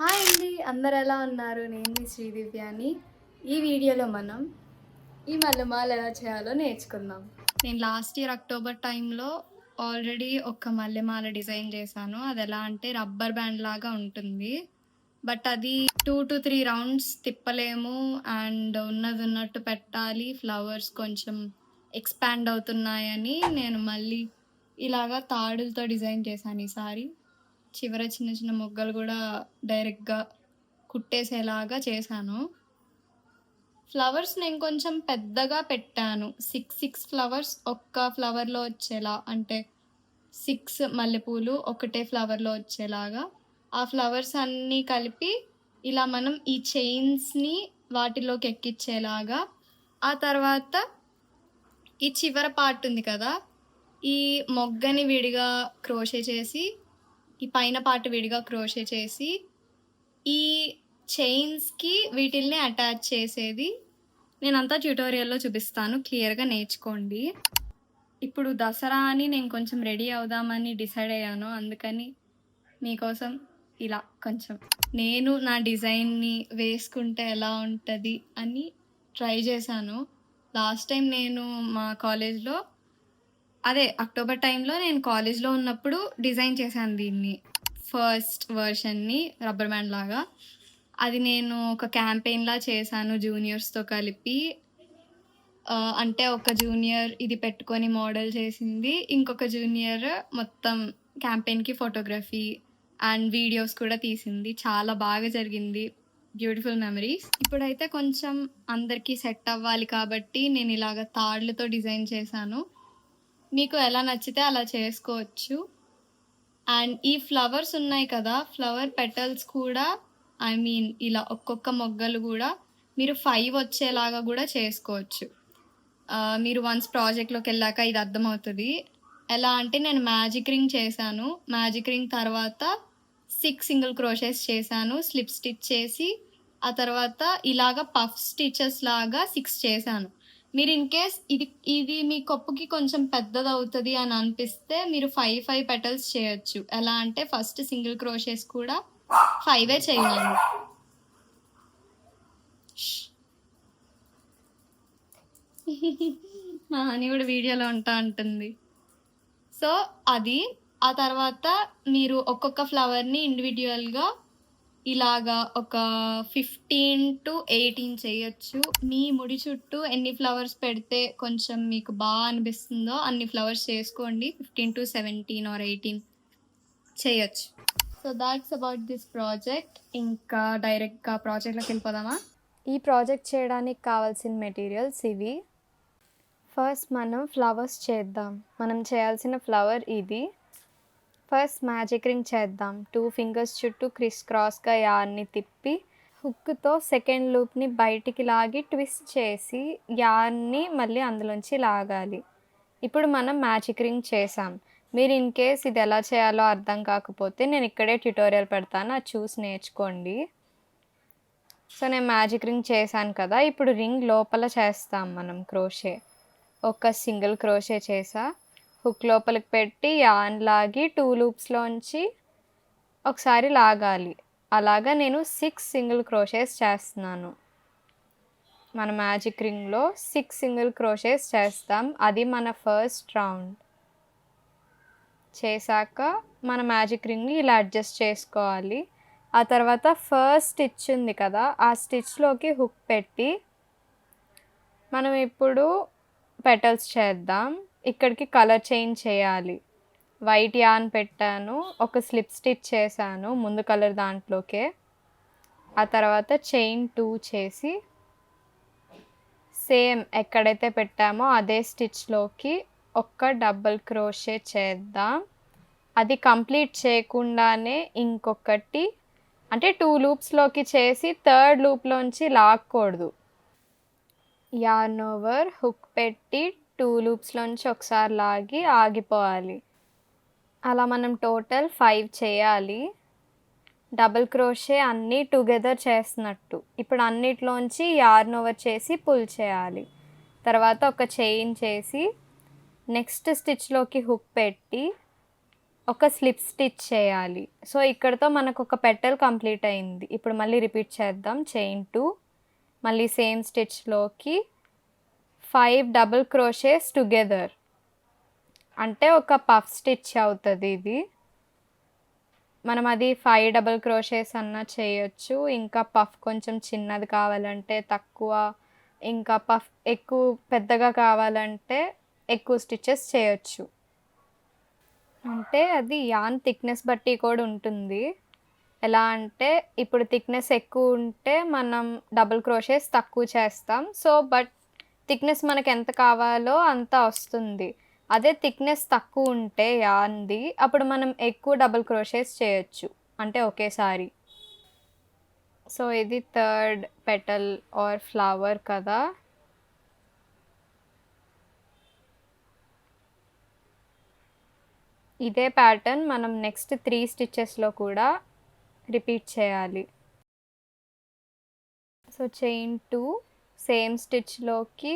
Hi అండి అందరు ఎలా ఉన్నారు? నేను మీ శ్రీదివ్యాని. ఈ వీడియోలో మనం ఈ మల్లెమాల ఎలా చేయాలో నేర్చుకుందాం. నేను లాస్ట్ ఇయర్ అక్టోబర్ టైంలో ఆల్రెడీ ఒక మల్లెమాల డిజైన్ చేశాను. అది ఎలా అంటే రబ్బర్ బ్యాండ్ లాగా ఉంటుంది. బట్ అది టూ టు త్రీ రౌండ్స్ తిప్పలేము. అండ్ ఉన్నది ఉన్నట్టు పెట్టాలి. ఫ్లవర్స్ కొంచెం ఎక్స్పాండ్ అవుతున్నాయని నేను మళ్ళీ ఇలాగా తాడులతో డిజైన్ చేశాను ఈసారి. చివర చిన్న చిన్న మొగ్గలు కూడా డైరెక్ట్గా కుట్టేసేలాగా చేశాను. ఫ్లవర్స్ నేను కొంచెం పెద్దగా పెట్టాను. సిక్స్ సిక్స్ ఫ్లవర్స్ ఒక్క ఫ్లవర్లో వచ్చేలా అంటే సిక్స్ మల్లెపూలు ఒకటే ఫ్లవర్లో వచ్చేలాగా. ఆ ఫ్లవర్స్ అన్నీ కలిపి ఇలా మనం ఈ చైన్స్ని వాటిలోకి ఎక్కించేలాగా ఆ తర్వాత ఈ చివర పార్ట్ ఉంది కదా ఈ మొగ్గని విడిగా క్రోషే చేసి ఈ పైన పార్ట్ విడిగా క్రోషే చేసి ఈ చైన్స్కి వీటిల్ని అటాచ్ చేసేది నేనంతా ట్యూటోరియల్లో చూపిస్తాను. క్లియర్గా నేర్చుకోండి. ఇప్పుడు దసరా అని నేను కొంచెం రెడీ అవుదామని డిసైడ్ అయ్యాను. అందుకని మీకోసం ఇలా కొంచెం నేను నా డిజైన్ని వేసుకుంటే ఎలా ఉంటుంది అని ట్రై చేశాను. లాస్ట్ టైం నేను మా కాలేజ్లో అదే అక్టోబర్ టైంలో నేను కాలేజ్లో ఉన్నప్పుడు డిజైన్ చేశాను దీన్ని. ఫస్ట్ వర్షన్ని రబ్బర్ బ్యాండ్ లాగా. అది నేను ఒక క్యాంపెయిన్లా చేశాను జూనియర్స్తో కలిపి. అంటే ఒక జూనియర్ ఇది పెట్టుకొని మోడల్ చేసింది. ఇంకొక జూనియర్ మొత్తం క్యాంపెయిన్కి ఫోటోగ్రఫీ అండ్ వీడియోస్ కూడా తీసింది. చాలా బాగా జరిగింది. Beautiful memories. ఇప్పుడైతే కొంచెం అందరికీ సెట్ అవ్వాలి కాబట్టి నేను ఇలాగ తాళ్ళతో డిజైన్ చేశాను. మీకు ఎలా నచ్చితే అలా చేసుకోవచ్చు. అండ్ ఈ ఫ్లవర్స్ ఉన్నాయి కదా ఫ్లవర్ పెటల్స్ కూడా ఐ మీన్ ఇలా ఒక్కొక్క మొగ్గలు కూడా మీరు ఫైవ్ వచ్చేలాగా కూడా చేసుకోవచ్చు. మీరు వన్స్ ప్రాజెక్ట్లోకి వెళ్ళాక ఇది అర్థమవుతుంది. ఎలా అంటే నేను మ్యాజిక్ రింగ్ చేశాను. మ్యాజిక్ రింగ్ తర్వాత సిక్స్ సింగిల్ క్రోషెస్ చేశాను. స్లిప్ స్టిచ్ చేసి ఆ తర్వాత ఇలాగ పఫ్ స్టిచెస్ లాగా సిక్స్ చేశాను. మీరు ఇన్ కేస్ ఇది ఇది మీ కప్పుకి కొంచెం పెద్దది అవుతుంది అని అనిపిస్తే మీరు ఫైవ్ ఫైవ్ పెటల్స్ చేయొచ్చు. ఎలా అంటే ఫస్ట్ సింగిల్ క్రోషేస్ కూడా ఫైవే చేయాలి మా అని కూడా వీడియోలో ఉంటా ఉంటుంది సో అది ఆ తర్వాత మీరు ఒక్కొక్క ఫ్లవర్ని ఇండివిజువల్గా ఇలాగా ఒక ఫిఫ్టీన్ టు ఎయిటీన్ చేయొచ్చు. మీ ముడి చుట్టూ ఎన్ని ఫ్లవర్స్ పెడితే కొంచెం మీకు బాగా అనిపిస్తుందో అన్ని ఫ్లవర్స్ చేసుకోండి. Fifteen to seventeen or eighteen చేయొచ్చు. So that's about this project ఇంకా డైరెక్ట్గా ప్రాజెక్ట్లోకి వెళ్ళిపోదామా? ఈ ప్రాజెక్ట్ చేయడానికి కావాల్సిన మెటీరియల్స్ ఇవి. ఫస్ట్ మనం ఫ్లవర్స్ చేద్దాం. మనం చేయాల్సిన ఫ్లవర్ ఇది. ఫస్ట్ మ్యాజిక్ రింగ్ చేద్దాం. టూ ఫింగర్స్ చుట్టూ క్రిస్ క్రాస్గా యార్ని తిప్పి హుక్తో సెకండ్ లూప్ని బయటికి లాగి ట్విస్ట్ చేసి యార్ని మళ్ళీ అందులోంచి లాగాలి. ఇప్పుడు మనం మ్యాజిక్ రింగ్ చేసాం మీరు ఇన్ కేస్ ఇది ఎలా చేయాలో అర్థం కాకపోతే నేను ఇక్కడే ట్యుటోరియల్ పెడతాను. అది చూసి నేర్చుకోండి. సో నేను మ్యాజిక్ రింగ్ చేశాను కదా ఇప్పుడు రింగ్ లోపల చేస్తాం మనం క్రోషే. ఒక సింగిల్ క్రోషే చేసా. హుక్ లోపలికి పెట్టి యాన్ లాగి టూ లూప్స్లోంచి ఒకసారి లాగాలి. అలాగా నేను సిక్స్ సింగిల్ క్రోషేస్ చేస్తున్నాను. మన మ్యాజిక్ రింగ్లో సిక్స్ సింగిల్ క్రోషేస్ చేస్తాం. అది మన ఫస్ట్ రౌండ్. చేశాక మన మ్యాజిక్ రింగ్ని ఇలా అడ్జస్ట్ చేసుకోవాలి. ఆ తర్వాత ఫస్ట్ స్టిచ్ ఉంది కదా ఆ స్టిచ్లోకి హుక్ పెట్టి మనం ఇప్పుడు పెటల్స్ చేద్దాం. ఇక్కడికి కలర్ చేంజ్ చేయాలి. వైట్ యాన్ పెట్టాను ఒక స్లిప్ స్టిచ్ చేశాను ముందు కలర్ దాంట్లోకే. ఆ తర్వాత చైన్ టూ చేసి సేమ్ ఎక్కడైతే పెట్టామో అదే స్టిచ్లోకి ఒక్క డబుల్ క్రోషే చేద్దాం. అది కంప్లీట్ చేయకుండానే ఇంకొకటి అంటే టూ లూప్స్లోకి చేసి థర్డ్ లూప్లోంచి లాక్కూడదు. యార్న్ ఓవర్ హుక్ పెట్టి టూ లూప్స్లోంచి ఒకసారి లాగి ఆగిపోవాలి. అలా మనం టోటల్ ఫైవ్ చేయాలి. డబుల్ క్రోషే అన్నీ టుగెదర్ చేస్తున్నట్టు. ఇప్పుడు అన్నిట్లోంచి యార్న్ ఓవర్ చేసి పుల్ చేయాలి. తర్వాత ఒక చైన్ చేసి నెక్స్ట్ స్టిచ్లోకి హుక్ పెట్టి ఒక స్లిప్ స్టిచ్ చేయాలి. సో ఇక్కడతో మనకు ఒక పెటల్ కంప్లీట్ అయింది. ఇప్పుడు మళ్ళీ రిపీట్ చేద్దాం. Chain two. మళ్ళీ సేమ్ స్టిచ్లోకి ఫైవ్ డబుల్ క్రోషేస్ టుగెదర్. అంటే ఒక పఫ్ స్టిచ్ అవుతుంది ఇది. మనం అది ఫైవ్ డబుల్ క్రోషేస్ అన్న చేయొచ్చు. ఇంకా పఫ్ కొంచెం చిన్నది కావాలంటే తక్కువ. ఇంకా పఫ్ ఎక్కువ పెద్దగా కావాలంటే ఎక్కువ స్టిచెస్ చేయొచ్చు. అంటే అది యాన్ థిక్నెస్ బట్టి కూడా ఉంటుంది. ఎలా అంటే ఇప్పుడు థిక్నెస్ ఎక్కువ ఉంటే మనం డబుల్ క్రోషేస్ తక్కువ చేస్తాం. సో బట్ థిక్నెస్ మనకు ఎంత కావాలో అంత వస్తుంది. అదే థిక్నెస్ తక్కువ ఉంటే అంది అప్పుడు మనం ఎక్కువ డబుల్ క్రోషేస్ చేయొచ్చు. అంటే ఒకేసారి. సో ఇది థర్డ్ పెటల్ ఆర్ ఫ్లవర్ కదా. ఇదే ప్యాటర్న్ మనం నెక్స్ట్ త్రీ స్టిచ్చెస్లో కూడా రిపీట్ చేయాలి. సో చైన్ టూ సేమ్ స్టిచ్లోకి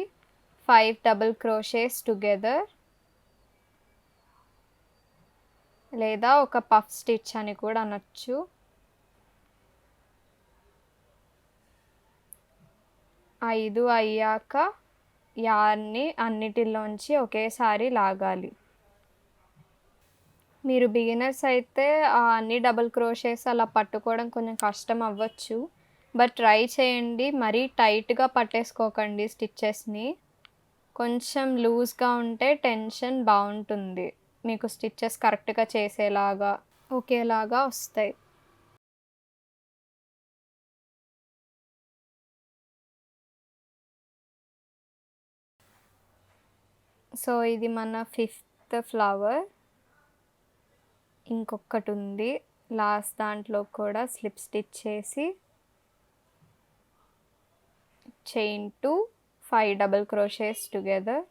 ఫైవ్ డబుల్ క్రోషేస్ టుగెదర్. లేదా ఒక పఫ్ స్టిచ్ అని కూడా అనొచ్చు. ఐదు అయ్యాక యార్ని అన్నిటిలోంచి ఒకేసారి లాగాలి. మీరు బిగినర్స్ అయితే అన్ని డబుల్ క్రోషేస్ అలా పట్టుకోవడం కొంచెం కష్టం అవ్వచ్చు. బట్ ట్రై చేయండి. మరీ టైట్గా పట్టేసుకోకండి స్టిచ్చెస్ని. కొంచెం లూజ్గా ఉంటే టెన్షన్ బాగుంటుంది. మీకు స్టిచ్చెస్ కరెక్ట్గా చేసేలాగా ఒకేలాగా వస్తాయి. సో ఇది మన ఫిఫ్త్ ఫ్లవర్. ఇంకొకటి ఉంది లాస్ట్ దాంట్లో కూడా స్లిప్ స్టిచ్ చేసి chain two five double crochets together.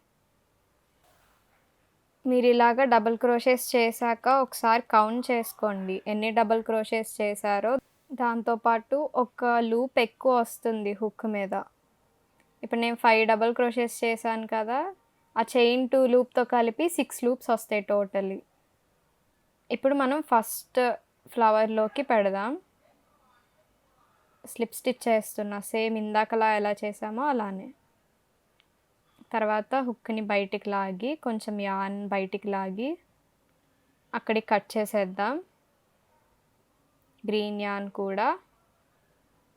మీరు ఇలాగ డబల్ క్రోషెస్ చేశాక ఒకసారి కౌంట్ చేసుకోండి. ఎన్ని డబల్ క్రోషెస్ చేశారో. దాంతోపాటు ఒక లూప్ ఎక్కువ వస్తుంది హుక్ మీద. ఇప్పుడు నేను ఫైవ్ డబల్ క్రోషెస్ చేశాను కదా. ఆ చైన్ టూ లూప్తో కలిపి సిక్స్ లూప్స్ వస్తాయి టోటలీ. ఇప్పుడు మనం ఫస్ట్ ఫ్లవర్లోకి పెడదాం. స్లిప్ స్టిచ్ చేస్తున్నా. సేమ్ ఇందాకలా ఎలా చేసామో అలానే. తర్వాత హుక్ని బయటికి లాగి కొంచెం యాన్ బయటికి లాగి అక్కడికి కట్ చేసేద్దాం. గ్రీన్ యాన్ కూడా.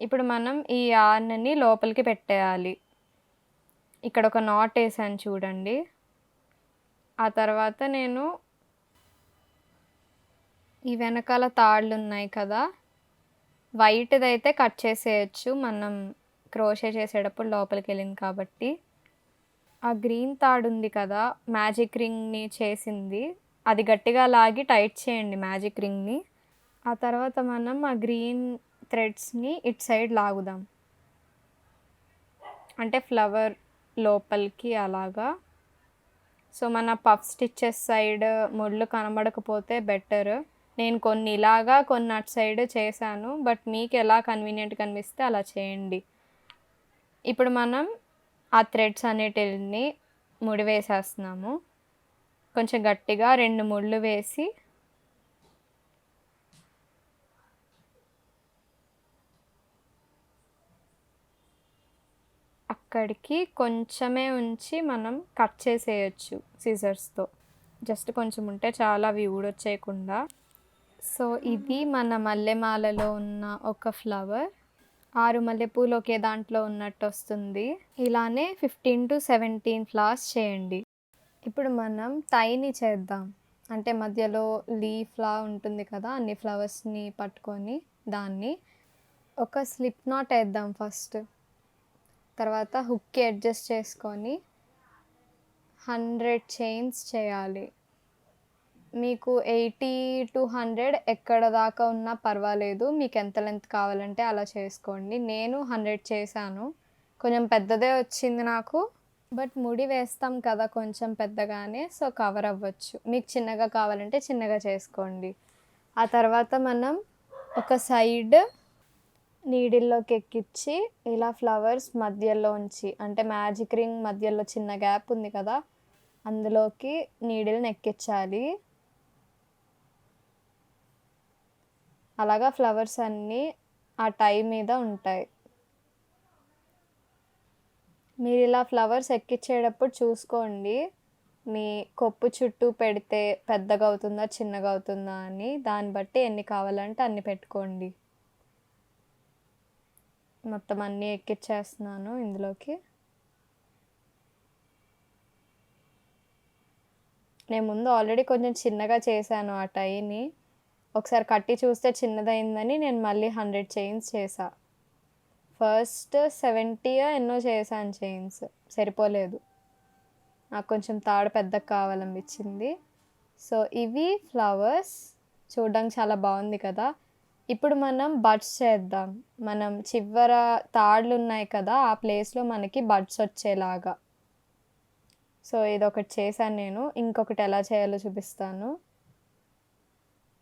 ఇప్పుడు మనం ఈ యాన్ని లోపలికి పెట్టేయాలి. ఇక్కడ ఒక నాట్ వేసాను చూడండి. ఆ తర్వాత నేను ఈ వెనకాల తాళ్ళు ఉన్నాయి కదా వైట్ది అయితే కట్ చేసేయచ్చు. మనం క్రోషే చేసేటప్పుడు లోపలికి వెళ్ళింది కాబట్టి. ఆ గ్రీన్ తాడు ఉంది కదా మ్యాజిక్ రింగ్ని చేసింది. అది గట్టిగా లాగి టైట్ చేయండి మ్యాజిక్ రింగ్ని. ఆ తర్వాత మనం ఆ గ్రీన్ థ్రెడ్స్ని ఇట్ సైడ్ లాగుదాం. అంటే ఫ్లవర్ లోపలికి అలాగా. సో మన పఫ్ స్టిచ్చెస్ సైడ్ ముళ్ళు కనబడకపోతే బెటర్. నేను కొన్ని ఇలాగా కొన్ని అటు సైడ్ చేశాను బట్ మీకు ఎలా కన్వీనియంట్ కనిపిస్తే అలా చేయండి. ఇప్పుడు మనం ఆ థ్రెడ్స్ అనేటిని ముడి వేసేస్తున్నాము. కొంచెం గట్టిగా రెండు ముళ్ళు వేసి అక్కడికి కొంచెమే ఉంచి మనం కట్ చేసేయచ్చు సీజర్స్తో జస్ట్ కొంచెం ఉంటే చాలా అవి ఊడొచ్చేయకుండా. సో ఇది మన మల్లెమాలలో ఉన్న ఒక ఫ్లవర్. ఆరు మల్లెపూలు ఒకే దాంట్లో ఉన్నట్టు వస్తుంది ఇలానే ఫిఫ్టీన్ టు సెవెంటీన్ ఫ్లవర్స్ చేయండి. ఇప్పుడు మనం టైని చేద్దాం. అంటే మధ్యలో లీఫ్లా ఉంటుంది కదా అన్ని ఫ్లవర్స్ని పట్టుకొని దాన్ని ఒక స్లిప్ నాట్ వేద్దాం ఫస్ట్. తర్వాత హుక్కి అడ్జస్ట్ చేసుకొని హండ్రెడ్ చైన్స్ చేయాలి. మీకు ఎయిటీ టు హండ్రెడ్ ఎక్కడ దాకా ఉన్నా పర్వాలేదు. మీకు ఎంత లెంత్ కావాలంటే అలా చేసుకోండి. నేను హండ్రెడ్ చేశాను. కొంచెం పెద్దదే వచ్చింది నాకు. బట్ ముడి వేస్తాం కదా కొంచెం పెద్దగానే సో కవర్ అవ్వచ్చు. మీకు చిన్నగా కావాలంటే చిన్నగా చేసుకోండి. ఆ తర్వాత మనం ఒక సైడ్ నీడిల్లోకి ఎక్కించి ఇలా ఫ్లవర్స్ మధ్యలో ఉంచి అంటే మ్యాజిక్ రింగ్ మధ్యలో చిన్న గ్యాప్ ఉంది కదా అందులోకి నీడిల్ని ఎక్కించాలి అలాగా ఫ్లవర్స్ అన్నీ ఆ టై మీద ఉంటాయి. మీరు ఇలా ఫ్లవర్స్ ఎక్కించేటప్పుడు చూసుకోండి. మీ కొప్పు చుట్టూ పెడితే పెద్దగా అవుతుందా చిన్నగా అవుతుందా అని దాన్ని బట్టి ఎన్ని కావాలంటే అన్ని పెట్టుకోండి. మొత్తం అన్నీ ఎక్కిచ్చేస్తున్నాను ఇందులోకి. నేను ముందు ఆల్రెడీ కొంచెం చిన్నగా చేశాను ఆ టైని. ఒకసారి కట్టి చూస్తే చిన్నదైందని నేను మళ్ళీ హండ్రెడ్ చైన్స్ చేసా. ఫస్ట్ సెవెంటీ ఎన్నో చేశాను చైన్స్. సరిపోలేదు. నాకు కొంచెం తాడు పెద్దగా కావాలనిపించింది. సో ఇవి ఫ్లవర్స్. చూడడానికి చాలా బాగుంది కదా. ఇప్పుడు మనం బడ్స్ చేద్దాం. మనం చివర తాళ్ళు ఉన్నాయి కదా ఆ ప్లేస్లో మనకి బడ్స్ వచ్చేలాగా. సో ఇది ఒకటి చేశాను నేను. ఇంకొకటి ఎలా చేయాలో చూపిస్తాను.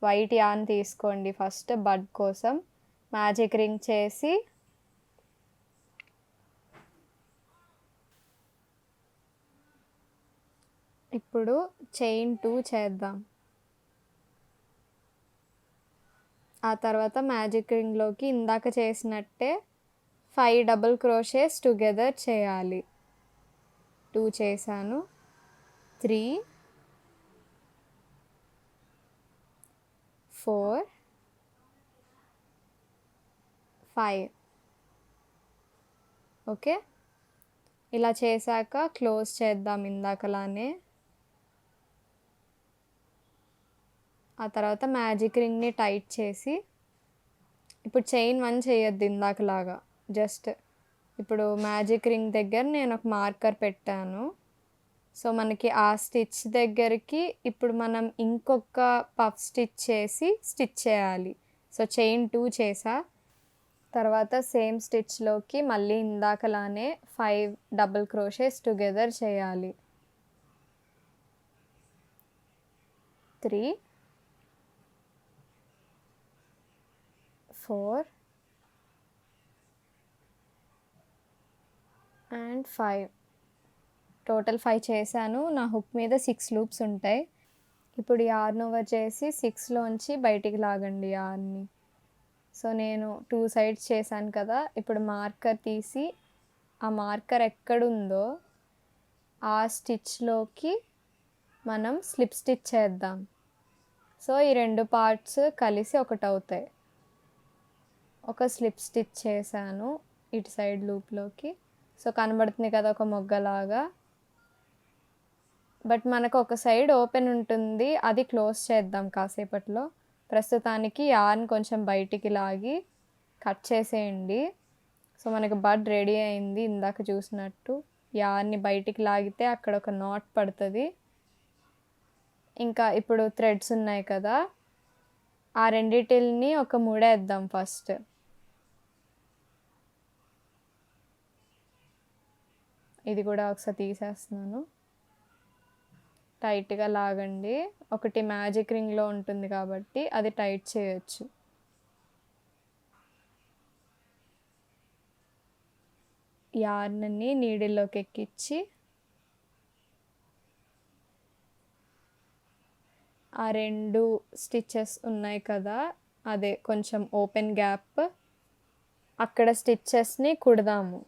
వైట్ యాన్ తీసుకోండి ఫస్ట్ బడ్ కోసం. మ్యాజిక్ రింగ్ చేసి ఇప్పుడు చైన్ టూ చేద్దాం. ఆ తర్వాత మ్యాజిక్ రింగ్లోకి ఇందాక చేసినట్టే ఫైవ్ డబుల్ క్రోషేస్ టుగెదర్ చేయాలి. టూ చేశాను. త్రీ ఫోర్ ఫైవ్ ఓకే ఇలా చేశాక క్లోజ్ చేద్దాం ఇందాకలానే. ఆ తర్వాత మ్యాజిక్ రింగ్ని టైట్ చేసి ఇప్పుడు చైన్ వన్ చేయొద్దు ఇందాకలాగా. జస్ట్ ఇప్పుడు మ్యాజిక్ రింగ్ దగ్గర నేను ఒక మార్కర్ పెట్టాను. సో మనకి ఆ స్టిచ్ దగ్గరికి ఇప్పుడు మనం ఇంకొక పఫ్ స్టిచ్ చేసి స్టిచ్ చేయాలి. సో చైన్ టూ చేసా. తర్వాత సేమ్ స్టిచ్లోకి మళ్ళీ ఇందాకలానే ఫైవ్ డబుల్ క్రోషేస్ టుగెదర్ చేయాలి. Three four and five. Total five చేశాను. నా హుక్ మీద సిక్స్ లూప్స్ ఉంటాయి. ఇప్పుడు యార్న్ ఓవర్ చేసి సిక్స్లోంచి బయటికి లాగండి ఆర్ని సో నేను టూ సైడ్స్ చేశాను కదా. ఇప్పుడు మార్కర్ తీసి ఆ మార్కర్ ఎక్కడుందో ఆ స్టిచ్లోకి మనం స్లిప్ స్టిచ్ చేద్దాం. సో ఈ రెండు పార్ట్స్ కలిసి ఒకటి అవుతాయి. ఒక స్లిప్ స్టిచ్ చేశాను ఇటు సైడ్ లూప్లోకి సో కనబడుతుంది కదా ఒక మొగ్గలాగా. బట్ మనకు ఒక సైడ్ ఓపెన్ ఉంటుంది అది క్లోజ్ చేద్దాం కాసేపట్లో. ప్రస్తుతానికి యాన్ కొంచెం బయటికి లాగి కట్ చేసేయండి. సో మనకు బడ్ రెడీ అయింది ఇందాక చూసినట్టు. యాన్ని బయటికి లాగితే అక్కడ ఒక నాట్ పడుతుంది. ఇంకా ఇప్పుడు థ్రెడ్స్ ఉన్నాయి కదా ఆ రెండిటిల్ని ఒక ముడేద్దాం ఫస్ట్. ఇది కూడా ఒకసారి తీసేస్తున్నాను. టైట్గా లాగండి. ఒకటి మ్యాజిక్ రింగ్లో ఉంటుంది కాబట్టి అది టైట్ చేయొచ్చు. యార్న్ని నీడిల్లోకి ఎక్కించి ఆ రెండు స్టిచ్చెస్ ఉన్నాయి కదా అదే కొంచెం ఓపెన్ గ్యాప్. అక్కడ స్టిచ్చెస్ని కుడదాము.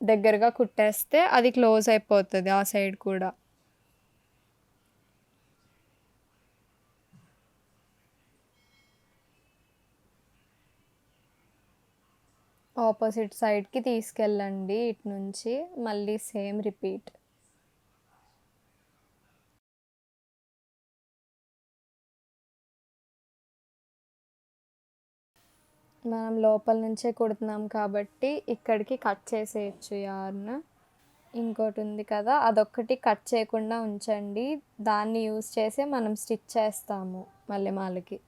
దగ్గరగా కుట్టేస్తే అది క్లోజ్ అయిపోతుంది ఆ సైడ్ కూడా. ఆపోజిట్ సైడ్కి తీసుకెళ్ళండి ఇటు నుంచి. మళ్ళీ సేమ్ రిపీట్. మనం లోపల నుంచే కుడుతున్నాం కాబట్టి ఇక్కడికి కట్ చేసేయచ్చు యార్న్ ఇంకోటి ఉంది కదా అదొక్కటి కట్ చేయకుండా ఉంచండి. దాన్ని యూస్ చేసే మనం స్టిచ్ చేస్తాము మళ్ళీ మాలకి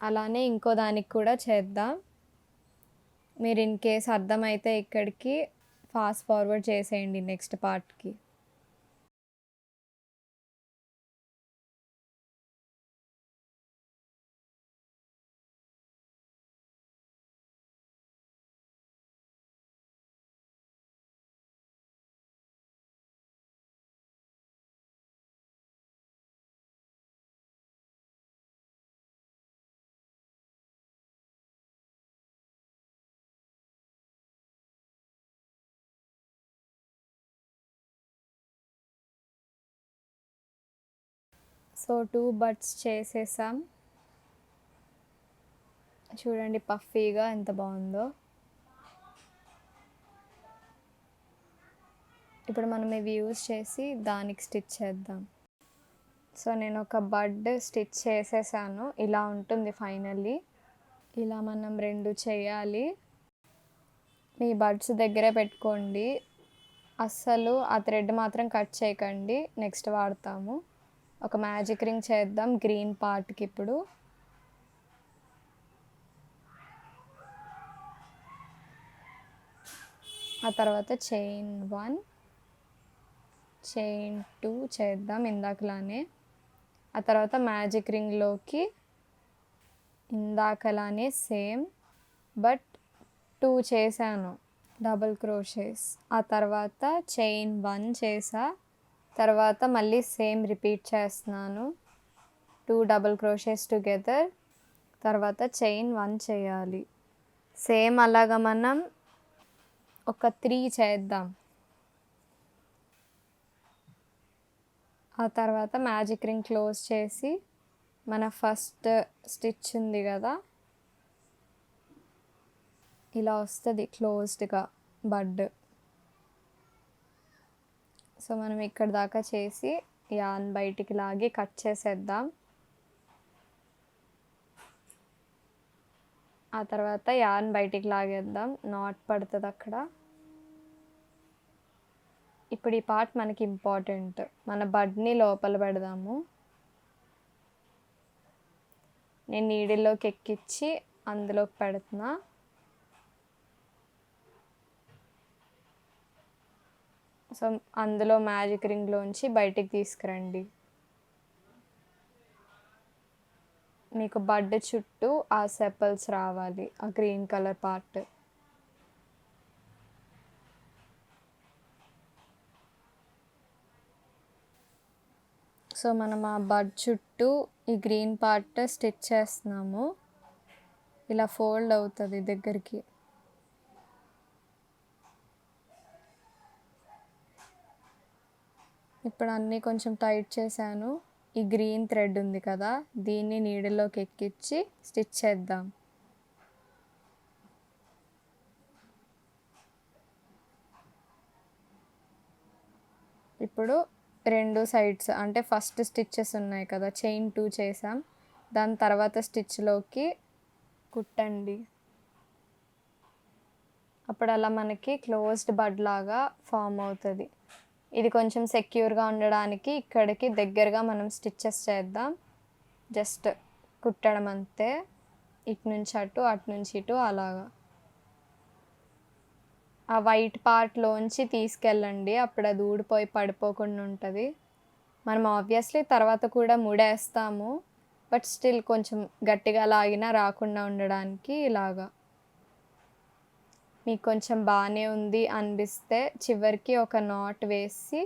అలానే ఇంకో దానికి కూడా చేద్దాం. మీరు ఇన్ కేస్ అర్థమైతే ఇక్కడికి ఫాస్ట్ ఫార్వర్డ్ చేసేయండి నెక్స్ట్ పార్ట్కి సో టూ బట్స్ చేసేసాం. చూడండి పఫీగా ఎంత బాగుందో. ఇప్పుడు మనం ఇవి యూజ్ చేసి దానికి స్టిచ్ చేద్దాం. సో నేను ఒక బడ్ స్టిచ్ చేసేసాను. ఇలా ఉంటుంది ఫైనల్లీ. ఇలా మనం రెండు చేయాలి. మీ బడ్స్ దగ్గరే పెట్టుకోండి. అస్సలు ఆ థ్రెడ్ మాత్రం కట్ చేయకండి. నెక్స్ట్ వాడతాము. ఒక మ్యాజిక్ రింగ్ చేద్దాం గ్రీన్ పార్ట్కి ఇప్పుడు. ఆ తర్వాత చైన్ వన్ చైన్ టూ చేద్దాం ఇందాకలానే. ఆ తర్వాత మ్యాజిక్ రింగ్లోకి ఇందాకలానే సేమ్ బట్ టూ చేశాను డబుల్ క్రోషేస్. ఆ తర్వాత చైన్ వన్ చేసా. తర్వాత మళ్ళీ సేమ్ రిపీట్ చేస్తున్నాను. Two double crochets together. తర్వాత చైన్ వన్ చేయాలి. సేమ్ అలాగా మనం ఒక త్రీ చేద్దాం. ఆ తర్వాత మ్యాజిక్ రింగ్ క్లోజ్ చేసి మన ఫస్ట్ స్టిచ్ ఉంది కదా. ఇలా వస్తుంది క్లోజ్డ్గా బడ్. సో మనం ఇక్కడ దాకా చేసి యాన్ బయటికి లాగి కట్ చేసేద్దాం. ఆ తర్వాత యాన్ బయటికి లాగేద్దాం. నాట్ పడుతుంది అక్కడ. ఇప్పుడు ఈ పార్ట్ మనకి ఇంపార్టెంట్. మన బడ్ని లోపల పెడదాము. నేను నీడిల్లోకి ఎక్కించి అందులోకి పెడుతున్నా. సో అందులో మ్యాజిక్ రింగ్లోంచి బయటికి తీసుకురండి. మీకు బడ్ చుట్టూ ఆ సెపల్స్ రావాలి ఆ గ్రీన్ కలర్ పార్ట్. సో మనం ఆ బడ్ చుట్టూ ఈ గ్రీన్ పార్ట్ స్టిచ్ చేస్తున్నాము. ఇలా ఫోల్డ్ అవుతుంది దగ్గరికి. ఇప్పుడు అన్నీ కొంచెం టైట్ చేశాను. ఈ గ్రీన్ థ్రెడ్ ఉంది కదా దీన్ని నీడలోకి ఎక్కించి స్టిచ్ చేద్దాం. ఇప్పుడు రెండు సైడ్స్ అంటే ఫస్ట్ స్టిచ్చెస్ ఉన్నాయి కదా చైన్ టూ చేసాం దాని తర్వాత స్టిచ్లోకి కుట్టండి. అప్పుడు అలా మనకి క్లోజ్డ్ బడ్ లాగా ఫామ్ అవుతుంది. ఇది కొంచెం సెక్యూర్గా ఉండడానికి ఇక్కడికి దగ్గరగా మనం స్టిచ్చెస్ చేద్దాం. జస్ట్ కుట్టడం అంతే. ఇటు నుంచి అటు అటు నుంచి ఇటు అలాగా. ఆ వైట్ పార్ట్లోంచి తీసుకెళ్ళండి. అప్పుడు అది ఊడిపోయి పడిపోకుండా ఉంటుంది. మనం ఆబ్వియస్లీ తర్వాత కూడా ముడేస్తాము. బట్ స్టిల్ కొంచెం గట్టిగా లాగినా రాకుండా ఉండడానికి ఇలాగా. మీకు కొంచెం బాగానే ఉంది అనిపిస్తే చివరికి ఒక నాట్ వేసి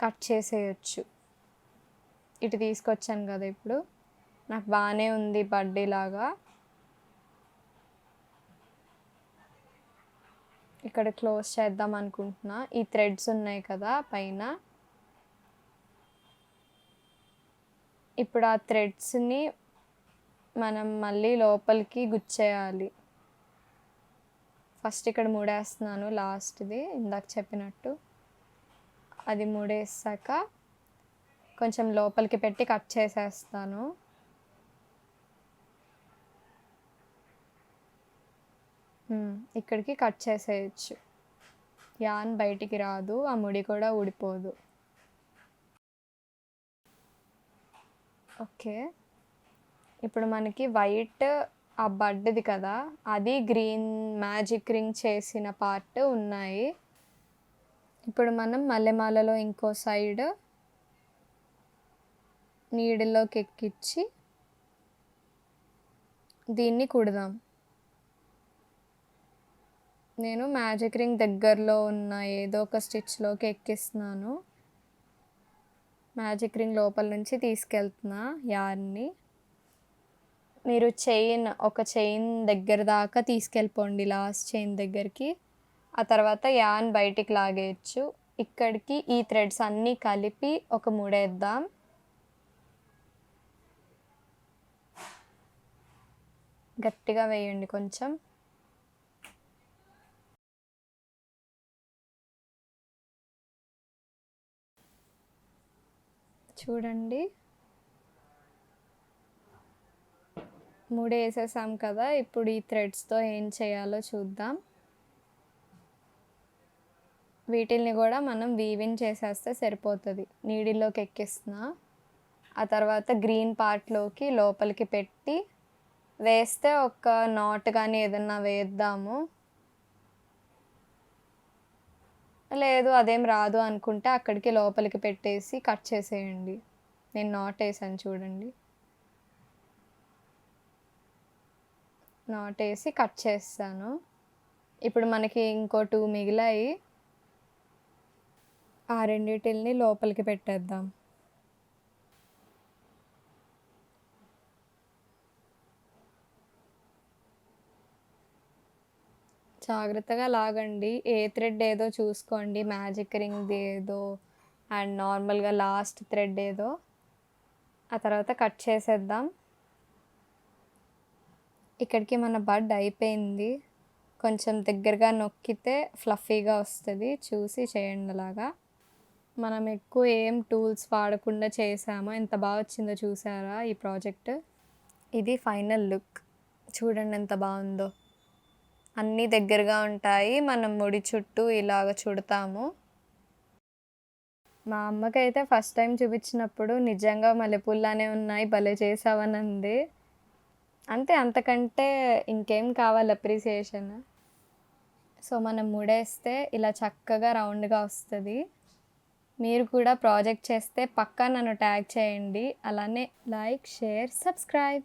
కట్ చేసేయచ్చు. ఇటు తీసుకొచ్చాను కదా ఇప్పుడు. నాకు బాగానే ఉంది బడ్డీ లాగా. ఇక్కడ క్లోజ్ చేద్దాం అనుకుంటున్నా. ఈ థ్రెడ్స్ ఉన్నాయి కదా పైన. ఇప్పుడు ఆ థ్రెడ్స్ని మనం మళ్ళీ లోపలికి గుచ్చేయాలి. ఫస్ట్ ఇక్కడ మూడేస్తున్నాను లాస్ట్ది ఇందాక చెప్పినట్టు. అది మూడేసాక కొంచెం లోపలికి పెట్టి కట్ చేసేస్తాను. ఇక్కడికి కట్ చేసేయచ్చు. యాన్ బయటికి రాదు ఆ ముడి కూడా ఊడిపోదు. ఓకే. ఇప్పుడు మనకి వైట్ ఆ బడ్ది కదా అది గ్రీన్ మ్యాజిక్ రింగ్ చేసిన పార్ట్ ఉన్నాయి. ఇప్పుడు మనం మల్లెమాలలో ఇంకో సైడ్ నీడలోకి ఎక్కిచ్చి దీన్ని కుడదాం. నేను మ్యాజిక్ రింగ్ దగ్గరలో ఉన్న ఏదో ఒక స్టిచ్లోకి ఎక్కిస్తున్నాను. మ్యాజిక్ రింగ్ లోపల నుంచి తీసుకెళ్తున్నా యార్ని. మీరు చైన్ ఒక చైన్ దగ్గర దాకా తీసుకెళ్ళిపోండి లాస్ట్ చైన్ దగ్గరికి. ఆ తర్వాత యాన్ బయటికి లాగేయచ్చు. ఇక్కడికి ఈ థ్రెడ్స్ అన్నీ కలిపి ఒక ముడేద్దాం గట్టిగా వేయండి కొంచెం. చూడండి. మూడు వేసేసాం కదా ఇప్పుడు ఈ థ్రెడ్స్తో ఏం చేయాలో చూద్దాం. వీటిల్ని కూడా మనం వీవిన్ చేసేస్తే సరిపోతుంది. నీడిలోకి ఎక్కిస్తున్నా. ఆ తర్వాత గ్రీన్ పార్ట్లోకి లోపలికి పెట్టి వేస్తే ఒక నాట్ కానీ ఏదన్నా వేద్దాము. లేదు అదేం రాదు అనుకుంటే అక్కడికి లోపలికి పెట్టేసి కట్ చేసేయండి. నేను నాట్ వేసాను చూడండి. నాట్ వేసి కట్ చేస్తాను. ఇప్పుడు మనకి ఇంకో టూ మిగిలాయి. ఆ రెండిటిల్ని లోపలికి పెట్టేద్దాం. జాగ్రత్తగా లాగండి. ఏ థ్రెడ్ ఏదో చూసుకోండి. మ్యాజిక్ రింగ్ది ఏదో అండ్ నార్మల్గా లాస్ట్ థ్రెడ్ ఏదో. ఆ తర్వాత కట్ చేసేద్దాం. ఇక్కడికి మన బడ్ అయిపోయింది కొంచెం దగ్గరగా నొక్కితే ఫ్లఫీగా వస్తుంది చూసి చేయండి అలాగా. మనం ఎక్కువ ఏం టూల్స్ వాడకుండా చేసామో? ఎంత బాగా వచ్చిందో చూసారా ఈ ప్రాజెక్ట్? ఇది ఫైనల్ లుక్. చూడండి ఎంత బాగుందో. అన్నీ దగ్గరగా ఉంటాయి మనం ముడి చుట్టూ ఇలాగ చుడతాము. మా అమ్మకైతే ఫస్ట్ టైం చూపించినప్పుడు నిజంగా మల్లెపూల్లానే ఉన్నాయి భలే చేసావనంది. అంతే అంతకంటే ఇంకేం కావాలి అప్రిసియేషన్ సో మనం ముడేస్తే ఇలా చక్కగా రౌండ్గా వస్తుంది. మీరు కూడా ప్రాజెక్ట్ చేస్తే పక్కా నన్ను ట్యాగ్ చేయండి. అలానే లైక్ షేర్ సబ్స్క్రైబ్.